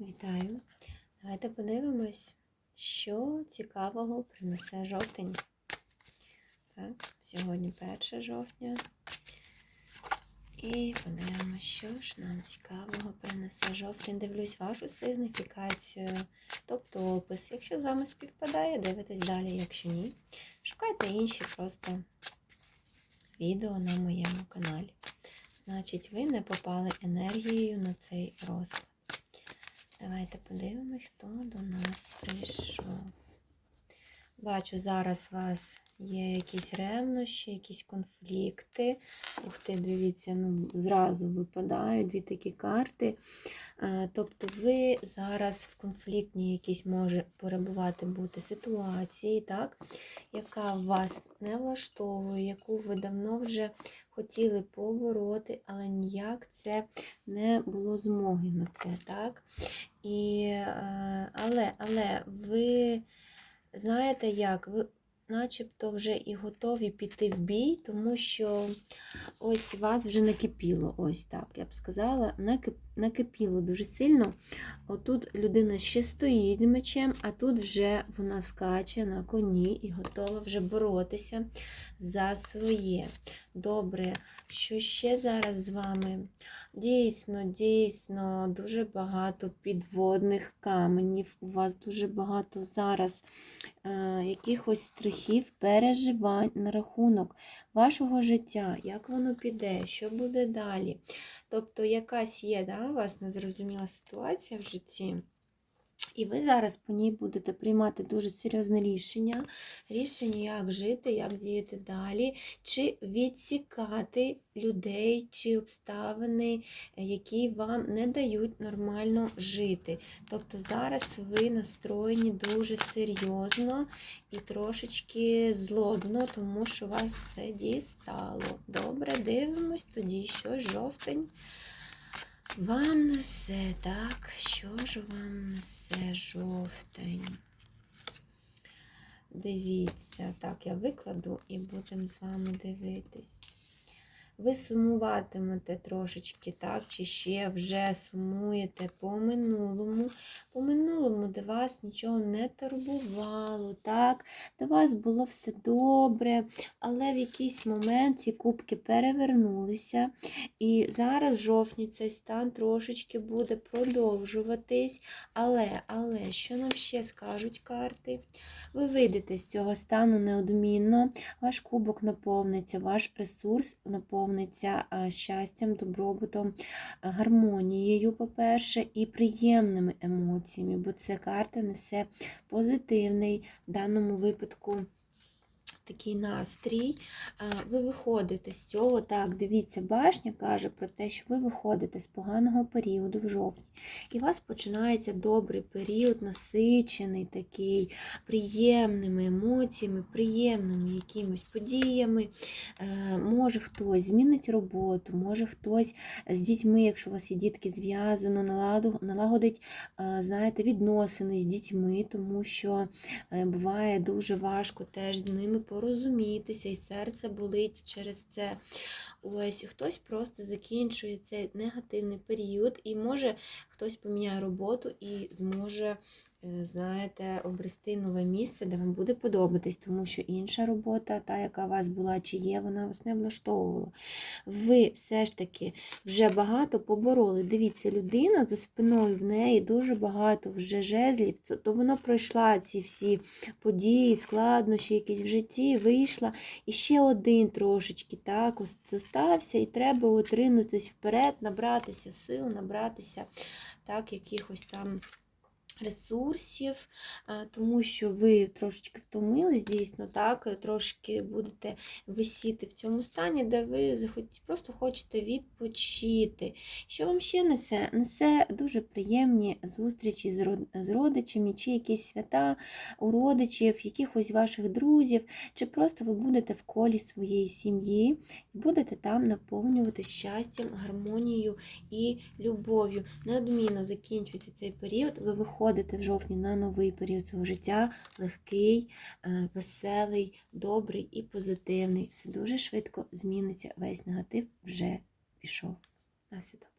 Вітаю! Давайте подивимось, що цікавого принесе жовтень. Так, сьогодні 1 жовтня. І подивимось, що ж нам цікавого принесе жовтень. Дивлюсь вашу сигніфікацію, тобто опис. Якщо з вами співпадає, дивитесь далі, якщо ні, шукайте інші просто відео на моєму каналі. Значить, ви не попали енергією на цей розклад. Давайте подивимось, хто до нас прийшов. Бачу, зараз вас є якісь ревнощі, якісь конфлікти. Ух ти, дивіться, ну, зразу випадають дві такі карти. Е, Тобто ви зараз в конфліктній якійсь може перебувати бути ситуації, так, яка вас не влаштовує, яку ви давно вже хотіли побороти, але ніяк це не було змоги на це, так? І, е, але, але ви знаєте як? Ви начебто вже і готові піти в бій, тому що ось вас вже накипіло, ось так, я б сказала, накипіло дуже сильно. Отут людина ще стоїть з мечем, а тут вже вона скаче на коні і готова вже боротися за своє. Добре, що ще зараз з вами? Дійсно, дійсно, дуже багато підводних каменів. У вас дуже багато зараз е, якихось страхів, переживань на рахунок вашого життя, як воно піде, що буде далі. Тобто, якась є да, у вас незрозуміла ситуація в житті. І ви зараз по ній будете приймати дуже серйозне рішення, рішення, як жити, як діяти далі, чи відсікати людей чи обставини, які вам не дають нормально жити. Тобто зараз ви настроєні дуже серйозно і трошечки злобно, тому що вас все дістало. Добре, дивимось тоді, що жовтень. Вам несе, так? Що ж вам несе жовтень? Дивіться, так, я викладу і будемо з вами дивитись. Ви сумуватимете трошечки, так, чи ще вже сумуєте по минулому, по минулому, де вас нічого не турбувало, так, де вас було все добре, але в якийсь момент ці кубки перевернулися. І зараз жовтні цей стан трошечки буде продовжуватись. Але, але, що нам ще скажуть карти? Ви вийдете з цього стану неодмінно, ваш кубок наповниться, ваш ресурс наповниться е, щастям, добробутом, е, гармонією, по-перше, і приємними емоціями, бо ця карта несе позитивний в даному випадку такий настрій. Ви виходите з цього. Так, дивіться, башня каже про те, що ви виходите з поганого періоду в жовтні. І у вас починається добрий період, насичений такий, приємними емоціями, приємними якимись подіями. Е, Може хтось змінить роботу, може хтось з дітьми, якщо у вас є дітки, зв'язано, налагодить, е, знаєте, відносини з дітьми, тому що е, буває дуже важко теж з ними порозумітися, і серце болить через це. Ось хтось просто закінчує цей негативний період, і може хтось поміняє роботу і зможе, е, знаєте, обрести нове місце, де вам буде подобатись, тому що інша робота, та, яка у вас була чи є, вона вас не влаштовувала. Ви все ж таки вже багато побороли. Дивіться, людина за спиною в неї дуже багато вже жезлів, то вона пройшла ці всі події, складнощі якісь в житті, вийшла. І ще один трошечки так, зостався, і треба отринутись вперед, набратися сил, набратися так, якихось там. Ресурсів, тому що ви трошечки втомились, дійсно, так, трошки будете висіти в цьому стані, де ви просто хочете відпочити. Що вам ще несе? Несе дуже приємні зустрічі з родичами, чи якісь свята у родичів, якихось ваших друзів, чи просто ви будете в колі своєї сім'ї і будете там наповнюватися щастям, гармонією і любов'ю. Неодмінно закінчується цей період. Ви виходите в жовтні на новий період свого життя, легкий, е, веселий, добрий і позитивний. Все дуже швидко зміниться. Весь негатив вже пішов. На все добре.